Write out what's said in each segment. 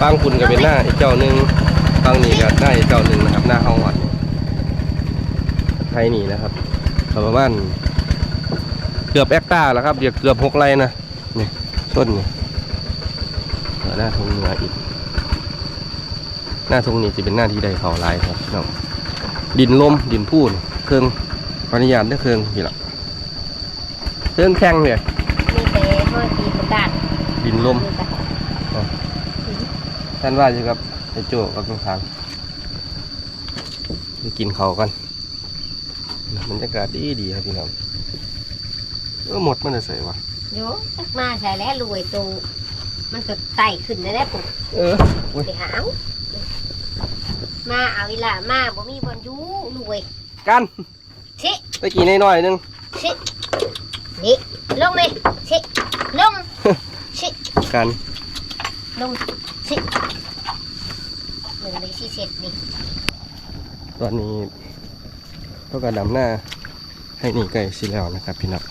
บางคุณก็เป็นหน้าอีกเจ้าหนึ่งบางนี่ก็หน้าอีกเจ้าหนึ่งนะครับ หน้าห้องวัดไทยนี่นะครับก็ประมาณเกือบแอคตาแล้วครับเดี๋ยวเกือบหกไร่นะนี่ต้นนี่เออหน้าทงเหนืออีก หน้าทงนี้จะเป็นหน้าที่ใดเขาหลายครับพี่น้องดินลมดินพูนเครื่องปริญญาณได้เครื่องนี่แหละเครื่องแข้งเลยมีแต่ห้อยปีประกาศดินลมมีแต่ ท่านว่าอยู่กับไอ้โจกับลุงทางไปกินเขาวกันบรรยากาศดีดีครับพี่น้องเออหมดมันจะใส่วะโยตักมาใส่แล้วรวยตูมันก็ไต่ขึ้นได้แล้วปุ๊บเอออุ้ยไปหาเอามาเอาเวลามาบ่มีบอลยูรวยกันชิตะกี้น้อยๆนึงชินี่ลงเลยชิลงชิกันลงชิ หนึ่งเลยชิเสร็จนี่ตอนนี้เขาก็ดำหน้าให้นี่ไก่สิแล้วนะครับพี่น้อง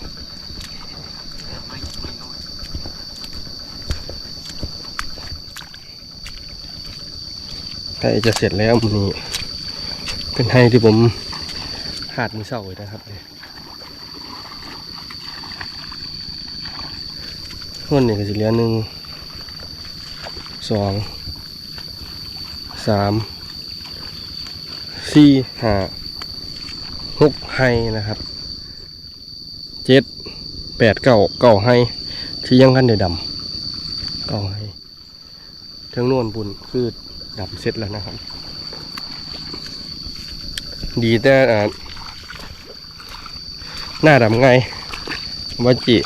ใกล้จะเสร็จแล้วมันนี้เป็นให้ที่ผมหาดมือเศร้าเลยนะครับเนี่ยส่วนนี้ก็จะเหลือหนึ่ง สองสามสี่ห้าหกไฮนะครับเจ็ดแปดเก้าเก้าไฮที่ยังกันเดือดำเก้าไฮทั้งโนวนบุญคือดำเสร็จแล้วนะครับ ดีแต่หน้าดำไงวาจิ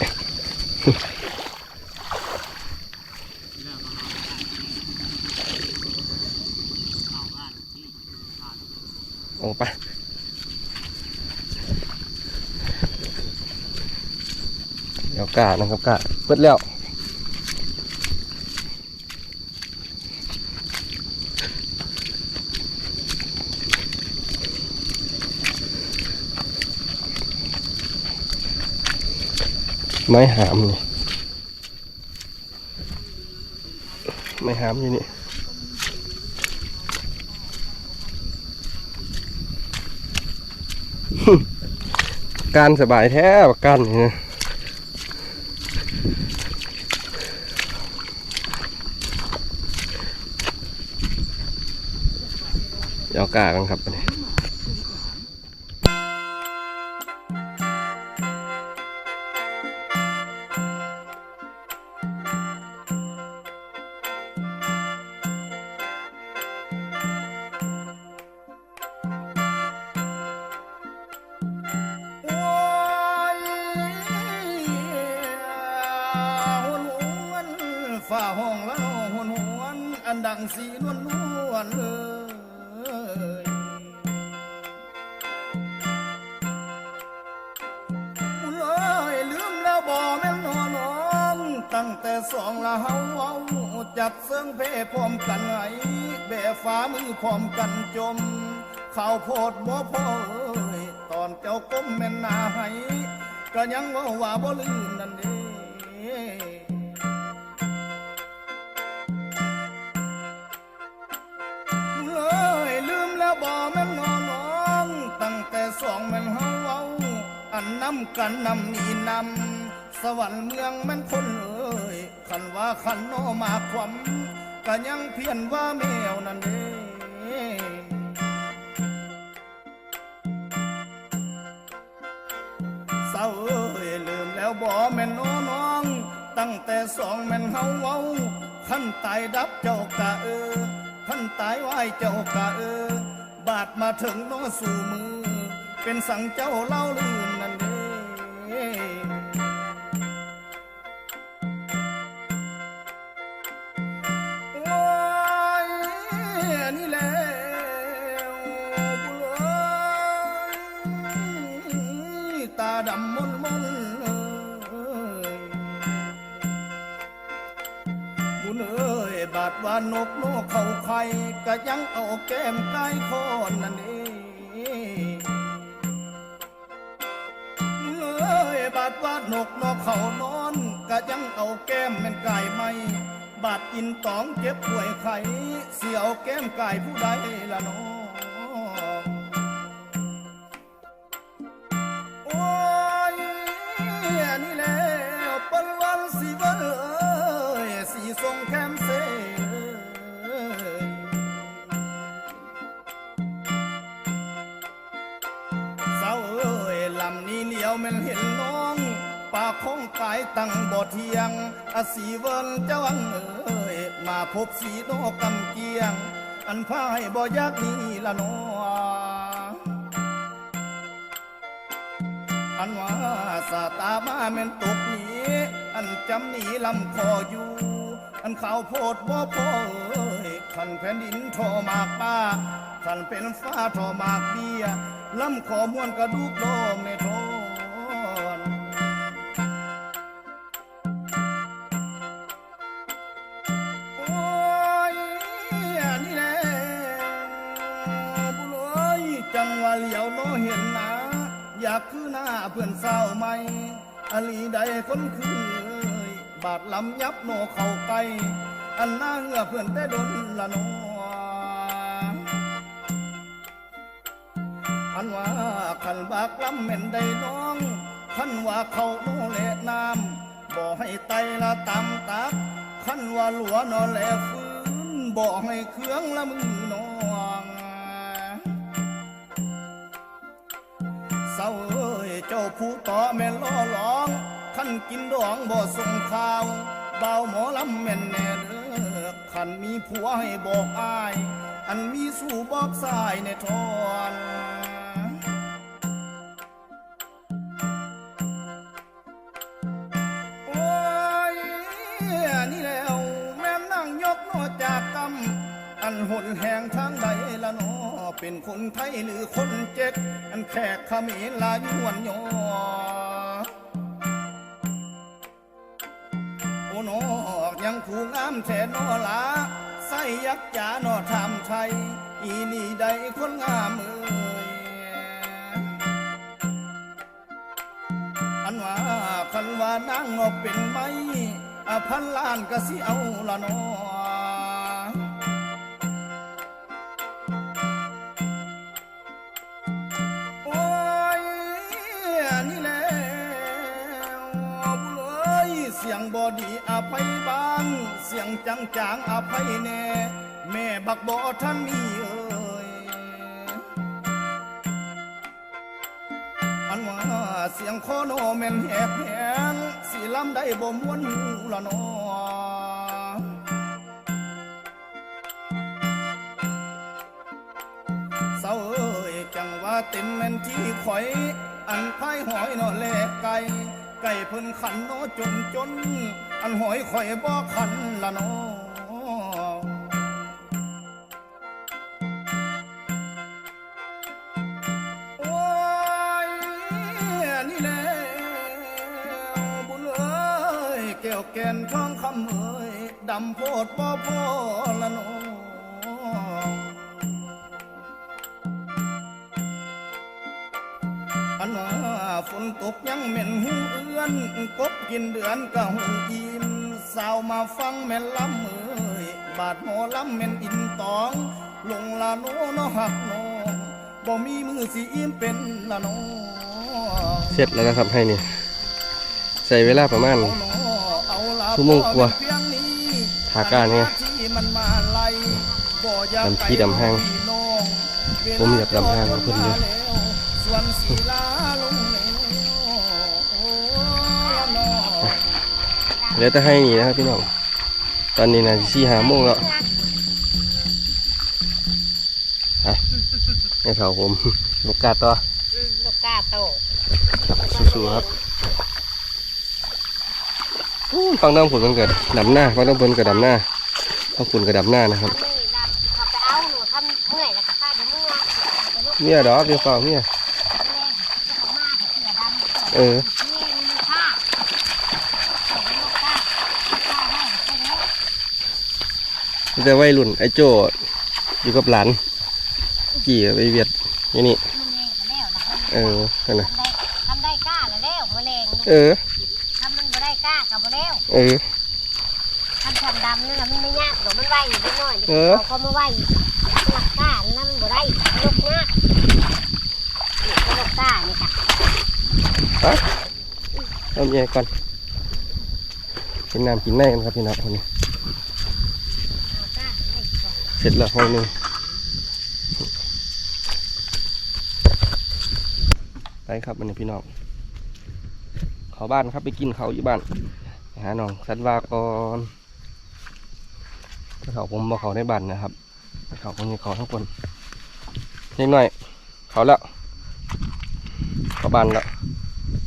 ออกไปเดี๋ยวกานะครับกาเปิดแล้วไม้หามนี่ ไม้หามอยู่นี่ การสบายแท้บักกันนี่นะเดี๋ยวกากันครับอันนี้ ตั้งแต่สองละเฮาเว้าจับเสื้องเพพร้อมกันไงแบ่ฟ้ามือพร้อมกันจม ข้าวโพดบ่พอเอ้ยตอนเจ้าก้มแม่นนาให้ก็ยังว่าว่าบ่ลืมนั่นเด้เลยลืมแล้วบ่แม่นนอน้อง ตั้งแต่สองแม่นเฮาเว้าอันนำกันนำนี่นำสวรรค์เมืองแม่นคนเอ้ยคันว่าคันโนมาความก็ยังเพียนว่าแมวนั่นเด้เศร้าเอ้ยลืมแล้วบ่แม่นน้อน้อง ตั้งแต่สองแม่นเฮาเว้าขันตายดับเจ้ากะเออขันตายไหวเจ้ากะเออ บาดมาถึงน้อสู่มือ เป็นสังเจ้าเล่าลืมานกนกเขาไข่ก็ยังเอาแก้มไก่คนนั่นเองเอ้ยบาดว่านกนกเขานอนก็ยังเอาแก้มแม่นไก่ไม่บาดอินตองเจ็บป่วยไข่เสียวแก้มไก่ผู้ใดละน้อง คงกายตั้งบ่เทียงอสีเวินเจ้าอังเอ้ยมาพบสีโนกำเกียง อันพายบ่อยากนี้ละนออันว่าสาตามาแม่นตกหนีอันจำหนีลำคออยู่ อันข่าวโพดบ่พอเอ้ยขันแผ่นดินทอมากป้าขันเป็นฟ้าทอมากเบี้ยลำคอม้วนกระดูกโลมในทอ อลีใดคนคือ บาดลำยับโนเข้าไป อันหน้าเหือเพื่อนแต่ดนละโนอันว่าขันบากลำเม่นได้น้องขันว่าเขาโนแหละน้ำบ่ให้ไตละตำตักขันว่าหลัวนอแลฟื้นบ่ให้เครื่องละมือนอ ผู้ต่อแม่ล้อหลองขันกินดองบ่ส่งข่าวเบาหมอลำแม่นแน่เด้อขันมีผัวให้บอกอาย อันมีสู่บอกสายในทอน อันหนแห่งทางใดละนอเป็นคนไทยหรือคนเจ็ก อันแขกขมรลายวนยอโอ้นอกยังผู้งามแทนนอละใส่ยักษ์จานอทำไทย อีนี่ใดคนงามเอ่ยอันว่าคันว่านางนอเป็นไหมอะพันล้านก็สิเอาละนอ ดีอภัยบาง เสียงจังจางอภัยแน่ แม่บักบอท่านมีเอ้ยอันว่าเสียงโคโนแม่นแหบแหงสีลำได้บ่มวนละนอเศร้าเอ้ยจังว่าเต็มแม่นที่ข่อย อันพายหอยนอแลกไก่ ไก่พิ่นขันโนจนจน อันหอยข่อยบ่ขันละนอโอ้ยนี่แหล้วบุญเอ้ยแก้วแก่นทองคำเอ้ยดำโพดบ่อพ่อละนอ ฝนตกยังเหม็นหูเอื้อน กบกินเดือนก็หูอิ่มสาวมาฟังแม่นลำเอ้ยบาดหมอลำแม่นอินตอง ลงละโนเนาะหักน้องบ่มีมือสิอิ่มเป็นละน้องเสร็จแล้วนะครับให้นี่ใส่เวลาประมาณเอาหนอเอาละชั่วโมงกว่าเพียงนี้หาการไงที่มันมาไล่บ่อยากดำที่ดำห้างพี่น้องผมอยากดำห้างกับเพิ่นเยอะส่วนสีลา เหลือแต่ให้นี่นะครับพี่น้อง ตอนนี้นะสี่หาโมงแล้วไปให้เขาผมโอกาสต่ออืมลูกกาโตสู้ๆครับอู้ฟังน้ำผุนมันเกิดดำหน้าฟังน้ำผุนเกิดดำหน้าฟังผุนเกิดดำหน้านะครับทำนี่ดำเขาไปเอาหนูทำเมื่อยแล้วก็ฆ่าเดี๋ยวเมื่อยไปลูกเมียดอกเดี๋ยวเปล่าเมียแม่แล้วก็มาเสือดำเออ นี่มีผ้าลูกกาฆ่าได้แค่ นี้แต่วัยรุ่นไอ้โจอยู่กับหลานกี่กับไอ้เวียดนี่นี่มันเองก็แล้วนะเออนั่นนะทำได้ทำได้กล้าแล้วแล้วมะเร็งเออทำมันบ่ได้กล้ากับบ่แล้วเออทำช่องดำนี่แล้วมันไม่ยากหรอกมันไหวอยู่นิดหน่อยเออเขาเขามาไหวหลักก้านั่นบ่ได้ลกยากนี่ก็ลกก้านี่ค่ะเอาเมียก่อนกินน้ำกินแน่กันครับพี่น้องคนนี้ เอาก้าให้ก่อน เสร็จแล้วห้องนึงไปครับมันนี้พี่น้องเขาบ้านครับไปกินเขาอยู่บ้านหาน้องสันวากรเขาผมบอกเขาในบ้านนะครับเขาคนนี้เขาทั้งคนเล็กน้อย เขาแล้วเขาบ้านแล้ว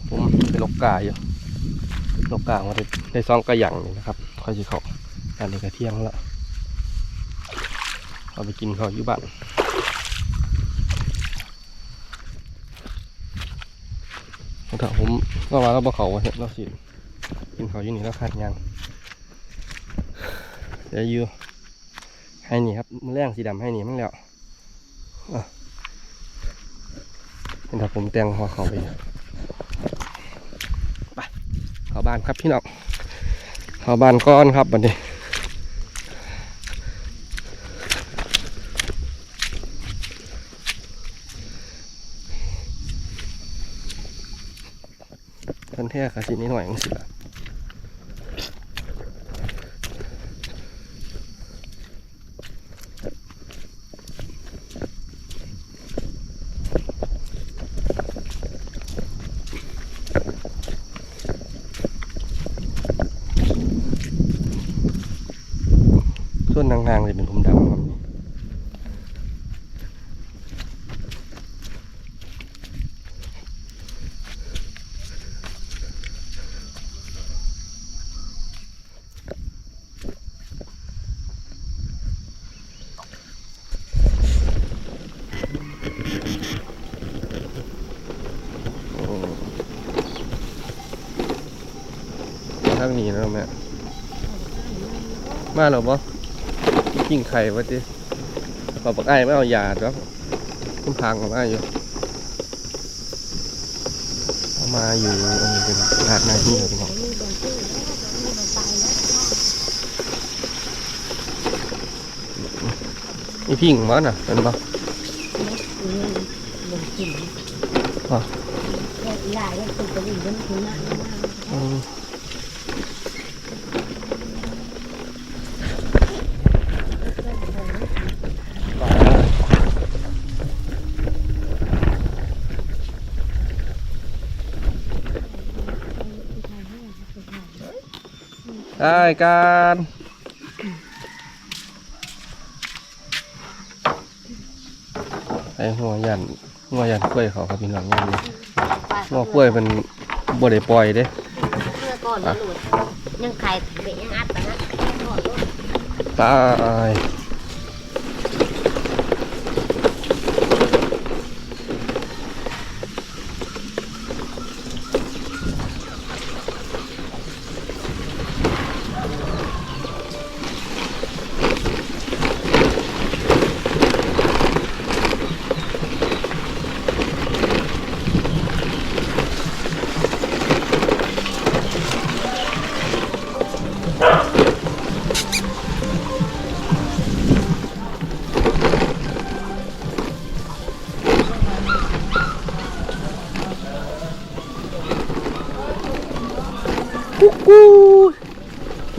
ผมไปลกกาอยู่ลกกามาได้ได้ซองกระหยังนี่นะครับค่อยสิเขาอันนี้ก็เทียงแล้ว เอาไปกินเขาวอยู่บ้านถ้าผมก็มาแล้วบ่เขาเห็นเราสิกินเขาวอยู่นี่แล้วขาดยังเดี๋ยวอยู่ให้นี่ครับมือแรงสีดำให้นี่มันแล้วอะเห็นถ้าผมแตงหัวเขาไปอยู่เข้าบ้านครับพี่น้องเข้าบ้านก้อนครับบัดนี้ แท้ค่ะสินิดหน่อยจังสิละส่วนห่างๆจะเป็นผมดำครับโอ้มา ทางนี้แล้วแม่มาหรอบ่กินไข่วะจิขอปักไอ้ไม่เอายาแล้วคุณพังออกมาอยู่เอามาอยู่อันนี้เป็นหาดนาที่ครับพี่น้องมีบนตื้อแล้วมีบนไปแล้วนี่พิงมันอะเป็นบนกินอะแค่ยายังตุกกระดิ่งยังถึงหน้า อืม ได้การไอ้หัวยันหัวยันกล้วยเขาครับพี่น้องยันนี่หัวกล้วยเป็นบ่ได้ปล่อยเด้เพื่อก่อนมันหลุดยังไข่เบะยังอัดแต่นะก่อนลูกตาย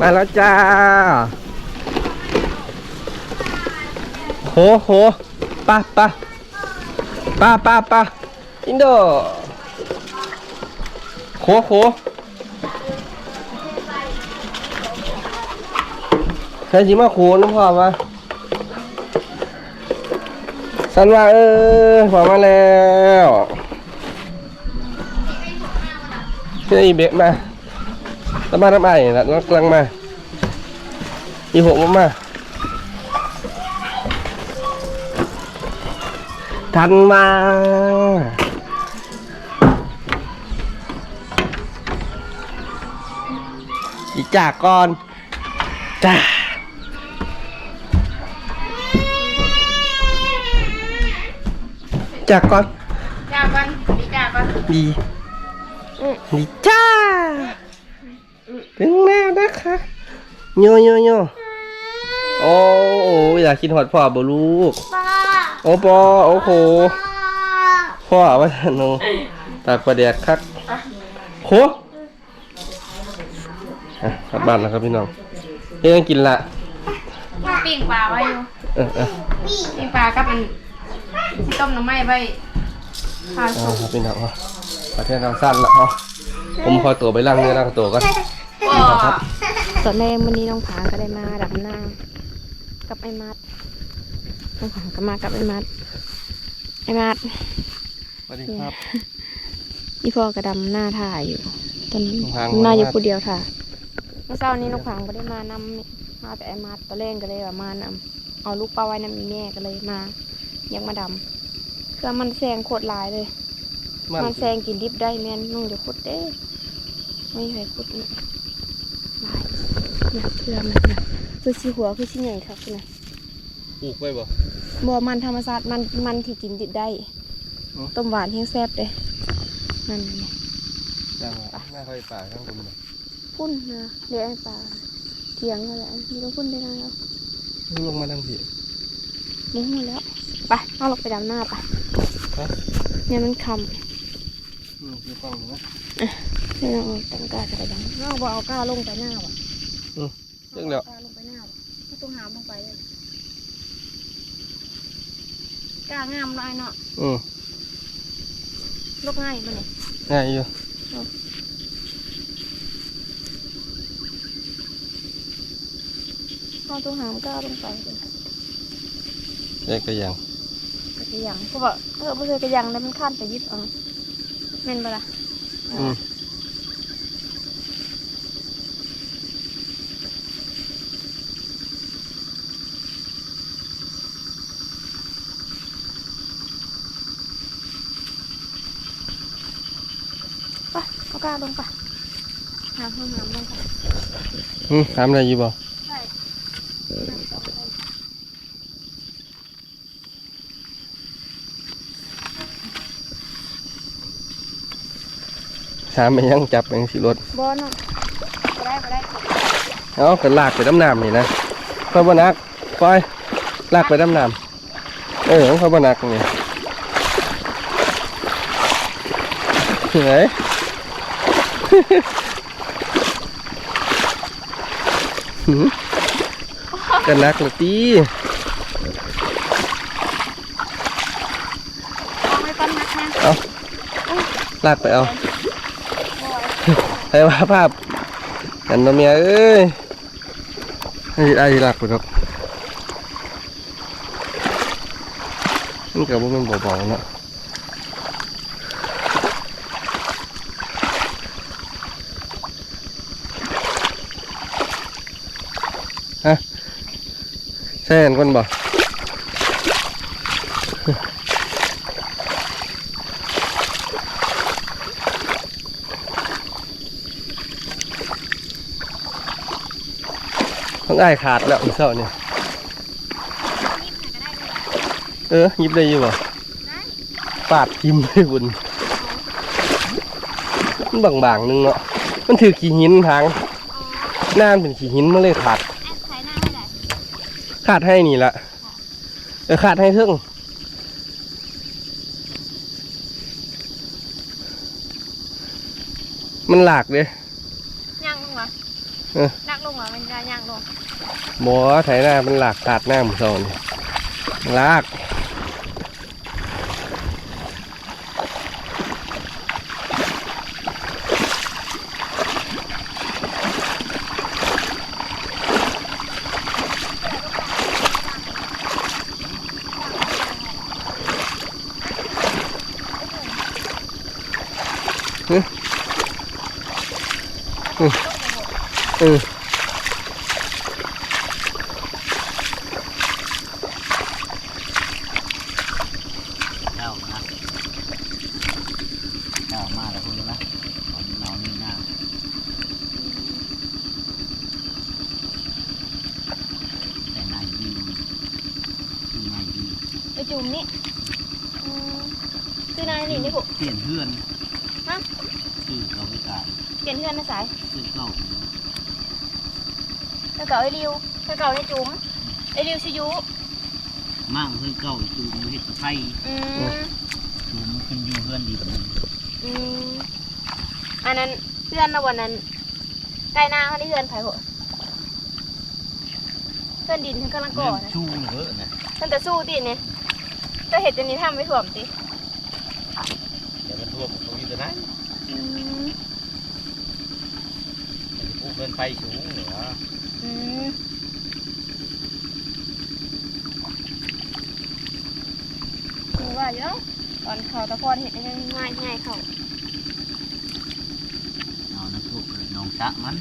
มาแล้วจ้า โหโหปะปะปะปะปะอินโดโหโหใครจิมาโขน้ำพ่อมาสันว่าเออพอมาแล้วเฮ้ยเบะมา ตะมาทำไมล่ะรถกำลังมาอีหกมามาทันมาอีจากก่อนจ้าจากก่อนจ้าก่อนดีจ้าก่อนดีดีจ้า ถึงแล้วนะคะโยโยโยโอ้โอ้อยากกินหอดพ่อบ่ลูกป้าโอ้ปอโอ้โหพ่อว่าท่านโนตากประเดียกคักโคอะกลับบ้านแล้วครับพี่น้องเฮ้ยยังกินละปิ้งปลาไว้อยู่เออเออปิ้งปลากับมันสิต้มน้ำไหม้ไว้ทานเอาสุกครับพี่น้องเอาประเทศเราสั้นละเอาผมขอตัวไปล้างเนื้อล้างตัวก่อน ก็ครับตอนแรกวันนี้น้องผางก็ได้มาดับหน้ากับไอ้มัดน้องผางก็มากับไอ้มัดไอ้มัดสวัสดีครับพี่พ่อก็ดำหน้าถ่ายอยู่ตอนนี้น้องผางมาอยู่มาผู้เดียวถ่ายเมื่อเช้านี้น้องผางก็ได้มานำนี่มาแต่ไอ้มัดตอนแรกก็เลยว่ามานำเอาลูกปลาไว้นำอีแม่ก็เลยมายังมาดำคือมันแซงโคตรหลายเลยมันมันแซงกินดิบได้แม่นนุ่งเดี๋ยวขุดเด้ไม่เคยขุดนะหลาย อยากเพื่อมันนะคือสีหัวคือสีใหญ่ครับนะปลูกไว้บ่บ่มันธรรมชาติมันมันที่กินดิบได้อ๋อต้มหวานแห้งแซ่บเลยนั่นไงจังหวะหน้าค่อยป่าข้างบนบ่พุ่นนะเดี๋ยวไอ้ปลาเถียงนั่นแหละมีก็พุ่นได้แล้วลงมาทางผิดมุ้งมาแล้วไปเอาลงไปดำหน้าไปฮะเนี่ยมันคอืมคือฟังนะำไม่ต้องเอาตังกาจะไปดำเอาบ่เอาก้าลงไปหน้าว่ะ เรื่องแล้วกล้าลงไปหน้าบ่ไม่ต้องหามลงไปเลยกล้างามน้อยเนาะอืมลกง่ายมันนี่ง่ายอยู่เอาต้องหามกล้าลงไปเลยเด็กก็ยังกระยังเขาบอกเออไม่เคยกระยังแล้วมันข้านไปยิบเอาเม่นปะล่ะ อืม ไปเอากล้าลงไปหามเอาหามลงไป อืมถามอะไรอยู่บ่ใช่หามสองคนถามไปยังจับไปยังสิรถบอลเนาะไปได้ไปได้เอากันลากไปน้ำน้ำนี่นะค่อยบ่นักปล่อยลากไปน้ำน้ำเออค่อยบ่นักนี่เฮ้ย หืม กันนักละตีเอาไม่ปั้นนักนะเอาลากไปเอาให้ว่าภาพกันเนาะเมียเอ้ยให้ไอ้ลากไปครับมันกับว่ามันเบาๆเนาะ ฮะใช่เห็นคนบ่ต้องอ้ายขาดแล้วอีเศร้าเนี่ยเออหยิบได้อยู่บ่ปาดทิมเลยบุญมันบางๆนึงเนาะมันถือขี้หินทางน้านเป็นขี้หินมันเลยขาด แอดใช้หน้าให้ได้ ขาดให้นี่ละเออขาดให้เพิ่งมันหลากเลยย่างลงเหรอเออนักลงเหรอมันจะย่างลงหมอไถหน้ามันหลากขาดหน้าหมันโซนลาก เออ เข้านะเข้ามาแล้วคุณนะตอนนี้น้องนี่หน้าแต่นายดีคือนายดี ไปจุ่มนี่อืมคือนายนี่นี่กู เปลี่ยนเพื่อน ฮะ ชื่อเขาไปกาย เปลี่ยนเพื่อนนะสาย ชื่อเก่า แล้วเก่า ไอ้ริวแล้วเก่าไอ้จุ๋มไอริวชิยุมั่งเพื่อนเก่าจูมมาเห็ดตะไคร้อืมจูมขึ้นอยู่เพื่อนดีแบบนี้อืมอันนั้นเพื่อนนะวันนั้นใกล้หน้าเขาได้เพื่อนไผ่หัวเพื่อนดินทั้งกำลังก่อนะชูเหลือนะเพื่อนแต่สู้ติเนี่ยก็เห็ดจนนี้ทำไม่ถ่วมติเดี๋ยวมันท่วมตรงนี้ตัวนั้นอืมมันจะพูเกินไปสูงเหรออืม คือว่าเยอะตอนเขาตะพอนเห็ดให้ง่ายง่ายเขาเอาน้ำท่วมเลยน้องตะมัน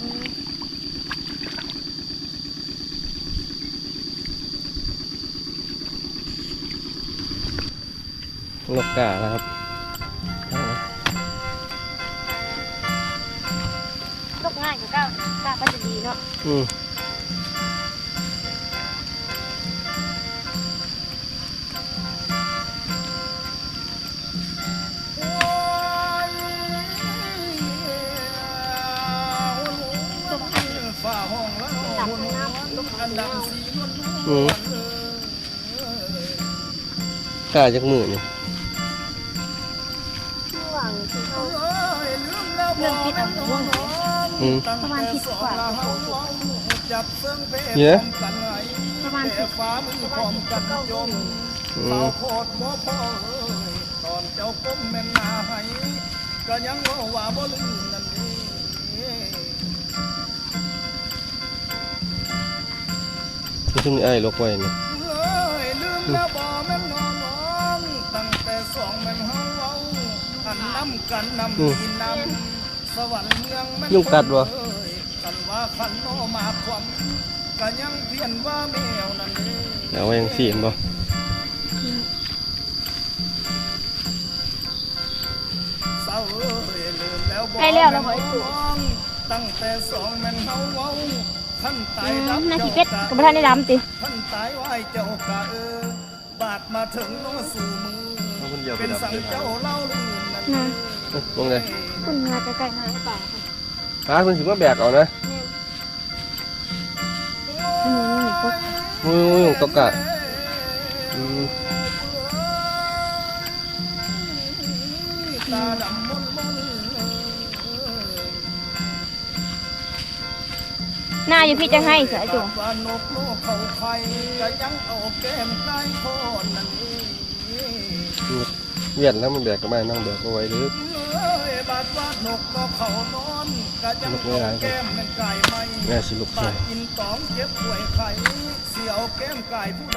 อืมนกกานะครับายกว่าเก้าเก้าก็จะดีเนาะอืมฝ่าห้องแล้วจับข้างหน้าลูกอัขานวดังสีนวลอืมกาจากมือนี่ ประมาณทิศกว่าจับเสื้อเพเนี่ยพร้อมกันไงประมาณสิบฟ้ามือพร้อมกันจมอืเฝ้ามโพดบ่พ่อเอ้ยตอนเจ้าก้มแม่นหนาให้ก็ยังว่าว่าบ่ลืมนั่นเองที่ถึงไอ้ลกไว้นี่เอ้ยลืมแล้วบ่แม่นน้องน้องตั้งแต่สองแม่นเฮาเว้าอันนำกันนำกินนำ สวรรค์เมืองแม่นยุ่งกัดวะเอ้ยกันว่าคันโนมาความก็ยังเพียนว่าแมวนั่นเองเอาไว้ยังสี่เห็นบ่เศร้าเอ้ยลืมแล้วบ่ใกล้แล้วเราขอให้ถูกน้องตั้งแต่สองแม่นเฮาเว้าท่านตาอืยมดับนาทีเจ้าเป็ดกับประธานได้ดำติท่านตายไว้เจ้ากะเออบาดมาถึงโนสู่มือเอาคนเดียวไปเป็นดับสังเลยเจ้าเล่าลืมนั่นนะลงเลย คุณมาใกล้ๆหน้าป่าค่ะหาเพิ่นสิมาแบกเอานะอืมนี่ปุ๊บมือมือของตกกะอืมตาดำมนมนหน้าอยู่พี่จะให้เสือจุงว่านกโลกเขาไข่ก็ยังเอาแก้มใกล้พอนนั่นเองเวียนแล้วมันแบกก็ไม่นั่งแบกเอาไว้หรือเอ้ยบา ดว่านกก็เขานอนก็ยังเอาแก้มนั่นไก่ไม่แม่สิลุกบาดกินตองเจ็บป่วยไข้เสียวแก้มไก่ผู้ใด